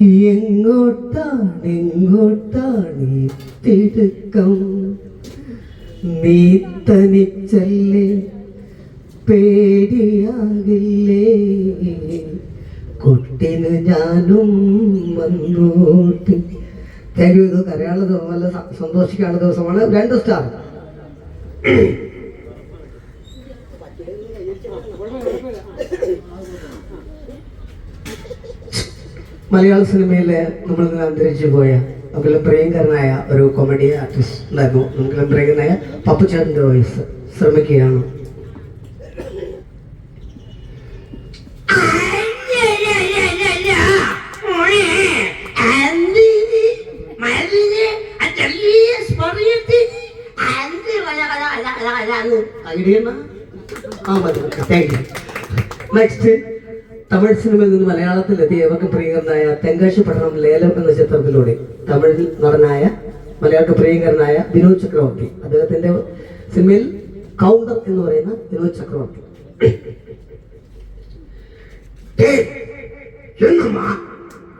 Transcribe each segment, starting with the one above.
എങ്ങോട്ടാണ് എങ്ങോട്ടാണ് തിടുക്കം? നീ തനിച്ചല്ലേ പേടിയാകില്ലേ? കുട്ടിന് ഞാനും വന്നോട്ട്. Thank you. കരയാനുള്ള ദിവസം നല്ല സന്തോഷിക്കാനുള്ള ദിവസമാണ്. രണ്ട് സ്റ്റാർ മലയാള സിനിമയിലെ നമ്മൾ അന്തരിച്ചു പോയ നമുക്കെല്ലാം പ്രിയങ്കരനായ ഒരു കോമഡി ആർട്ടിസ്റ്റ് ഉണ്ടായിരുന്നു. നമുക്കെല്ലാം പ്രിയങ്കരനായ പപ്പുചേട്ടന്റെ വോയിസ് ശ്രമിക്കുകയാണ്. നെക്സ്റ്റ് തമിഴ് സിനിമയിൽ നിന്ന് മലയാളത്തിലെത്തി ഏവർക്കും പ്രിയങ്കരനായ തെങ്കാശി പട്ടണം ലേലം എന്ന ചിത്രത്തിലൂടെ തമിഴിൽ നടനായ മലയാളക്ക് പ്രിയങ്കരനായ വിനോദ് ചക്രവർത്തി അദ്ദേഹത്തിന്റെ സിനിമയിൽ കൗണ്ടർ എന്ന് പറയുന്ന വിനോദ് ചക്രവർത്തി டேய் என்னம்மா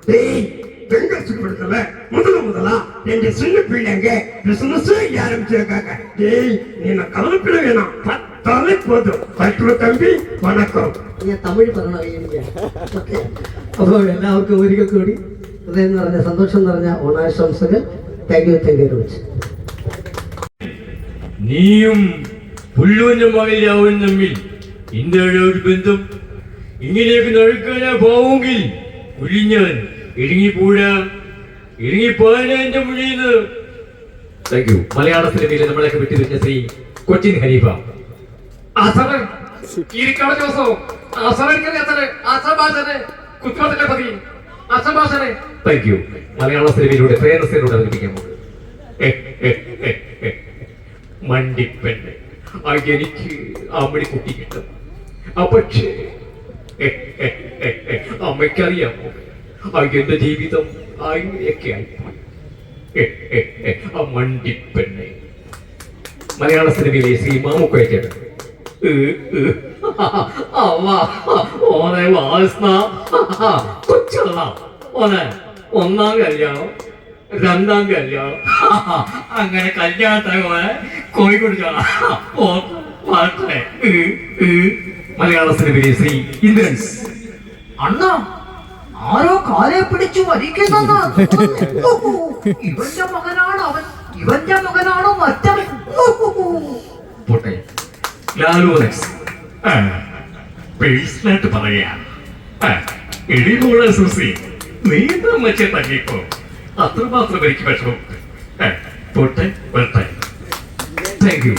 டேய் தெங்கச்சி படத்துல முதல்ல முதலா ரெண்டு சின்ன பிள்ளைங்க பிசினஸ் ஆரம்பிச்சிருக்காங்க டேய் நீ நான் கவலைப்பட வேணாம் பத்தாலே போதும் பட்டு தம்பி வணக்கம் ഞാൻ തമിഴ് പറയണ എനിക്ക് ഓക്കെ അപ്പോൾ എല്ലാവർക്കും ഒരിക്കൽ കൂടി ഹൃദയം നിറഞ്ഞ സന്തോഷം നിറഞ്ഞ ഓണാശംസകൾ thank you thank you very much നീയും പുല്ലുവിന്റെ മകനാവും തമ്മിൽ ഇന്ത്യയുടെ ഒരു ബന്ധം ഇങ്ങനെയൊക്കെ നടക്കാനാ പോവുമെങ്കിൽ കുലിഞ്ഞാൻ ഇടുങ്ങിപ്പോഴാ ഇടുങ്ങിപ്പോയാനാ എന്റെ മുഴിയുന്നത് താങ്ക് യു മലയാള സിനിമയിലെ നമ്മളെയൊക്കെ വിട്ടുവെച്ച ശ്രീ കൊച്ചിൻ ഹനീഫ അസറ് ഇരിക്കാള ദിവസവും അസറടിക്കുന്ന അസറ് അസഭാഷന് കുത്തുമത്തിന്റെ പതി. അസഭാഷന് താങ്ക് യു മലയാള സിനിമയിലൂടെ പ്രേരസയിലൂടെ അവതരിപ്പിക്കാൻ പോകുന്നത്. മണ്ടിപ്പെണ്ണ് ആ എനിക്ക് അമ്മടി കുട്ടി കിട്ടും. ആ പക്ഷേ എ, എ, എ, എ. അമ്മയ്ക്കറിയാമോ? ആ ജീവിതം അങ്ങനെയൊക്കെ ആയിപ്പോയി. ആ മലയാള സിനിമയിലെ ശ്രീ മാമുക്കോയച്ചേട്ടൻ. അവ ഓനെ വാസ്ന. കൊച്ചുള്ള ഓനെ ഒന്നാം കല്യാണം രണ്ടാം കല്യാണം. അങ്ങനെ കല്യാണത്തിന് കോഴിക്കോട് ചോള പാട്ടെ മലയാള സിനിമയിലെ ശ്രീ ഇന്ദ്രൻസ് അണ്ണ ആരോ കാലെ പിടിച്ചു വലിക്കുന്ന ഇവന്റെ മകനാണ് അവൻ. ഇവന്റെ മകനാണോ മറ്റവൻ? പോട്ടെ. ലാലൂറക്സ് പേഴ്സണായിട്ട് പറയാ. എടിമോളെ സൂസി നീന്തം വെച്ചേ തങ്ങിപ്പോ അത്രമാത്രം എനിക്ക് വിഷമം പോട്ടെ വരട്ടെ. Thank you